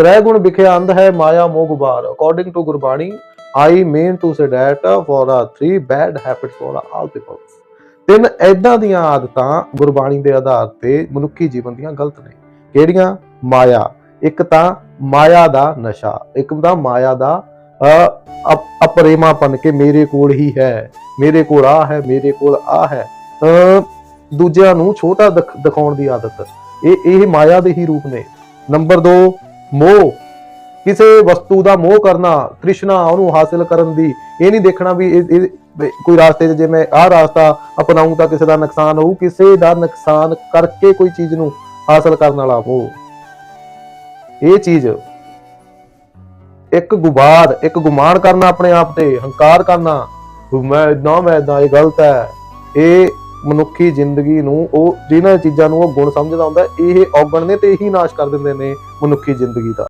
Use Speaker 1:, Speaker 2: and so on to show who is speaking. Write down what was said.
Speaker 1: ਤ੍ਰੈ ਗੁਣ ਵਿਖੇ ਅੰਧ ਹੈ ਮਾਇਆ ਮੋਹ ਗੁਬਾਰ। According to Gurbani I mean to say that for a three bad habits for all peoples ਤਿੰਨ ਐਦਾਂ ਦੀਆਂ ਆਦਤਾਂ ਗੁਰਬਾਣੀ ਦੇ ਆਧਾਰ ਤੇ ਮਨੁੱਖੀ ਜੀਵਨ ਦੀਆਂ ਗਲਤ ਨੇ। ਕਿਹੜੀਆਂ? ਮਾਇਆ। ਇੱਕ ਤਾਂ ਮਾਇਆ ਦਾ ਨਸ਼ਾ ਇੱਕ ਤਾਂ ਮਾਇਆ ਦਾ ਅਪਰੇਮਾਪਨ ਕਿ ਮੇਰੇ ਕੋਲ ਹੀ ਹੈ ਮੇਰੇ ਕੋਲ ਆ ਹੈ ਮੇਰੇ ਕੋਲ ਆ ਹੈ। ਅ, ਦੂਜਿਆਂ ਨੂੰ ਛੋਟਾ ਦਿਖਾਉਣ ਦੀ ਆਦਤ। ਇਹ ਇਹ ਮਾਇਆ ਦੇ ਹੀ ਰੂਪ ਨੇ। ਨੰਬਰ 2 ਮੋਹ। ਕਿਸੇ ਵਸਤੂ ਦਾ ਮੋਹ ਕਰਨਾ, ਤ੍ਰਿਸ਼ਨਾ ਉਹਨੂੰ ਹਾਸਿਲ ਕਰਨ ਦੀ, ਇਹ ਨਹੀਂ ਦੇਖਣਾ ਵੀ ਇਹ ਕੋਈ ਰਾਸਤੇ 'ਚ ਜੇ ਮੈਂ ਆਹ ਰਾਸਤਾ ਅਪਣਾਉਂ ਤਾਂ ਕਿਸੇ ਦਾ ਨੁਕਸਾਨ ਹੋਊ, ਕਿਸੇ ਦਾ ਨੁਕਸਾਨ ਕਰਕੇ ਕੋਈ ਚੀਜ਼ ਨੂੰ ਹਾਸਲ ਕਰਨ ਵਾਲਾ ਮੋਹ ਇਹ ਚੀਜ਼ ਇੱਕ ਗੁਬਾਰ, ਇੱਕ ਗੁਮਾਨ ਕਰਨਾ ਆਪਣੇ ਆਪ ਤੇ, ਹੰਕਾਰ ਕਰਨਾ। ਮੈਂ ਇਦਾਂ ਮੈਂ ਇਦਾਂ ਇਹ ਗਲਤ ਹੈ। ਇਹ ਮਨੁੱਖੀ ਜ਼ਿੰਦਗੀ ਨੂੰ ਉਹ ਜਿਨ੍ਹਾਂ ਚੀਜ਼ਾਂ ਨੂੰ ਉਹ ਗੁਣ ਸਮਝਦਾ ਹੁੰਦਾ, ਇਹ ਔਗਣ ਨੇ ਤੇ ਇਹੀ ਨਾਸ਼ ਕਰ ਦਿੰਦੇ ਨੇ ਮਨੁੱਖੀ ਜ਼ਿੰਦਗੀ ਦਾ।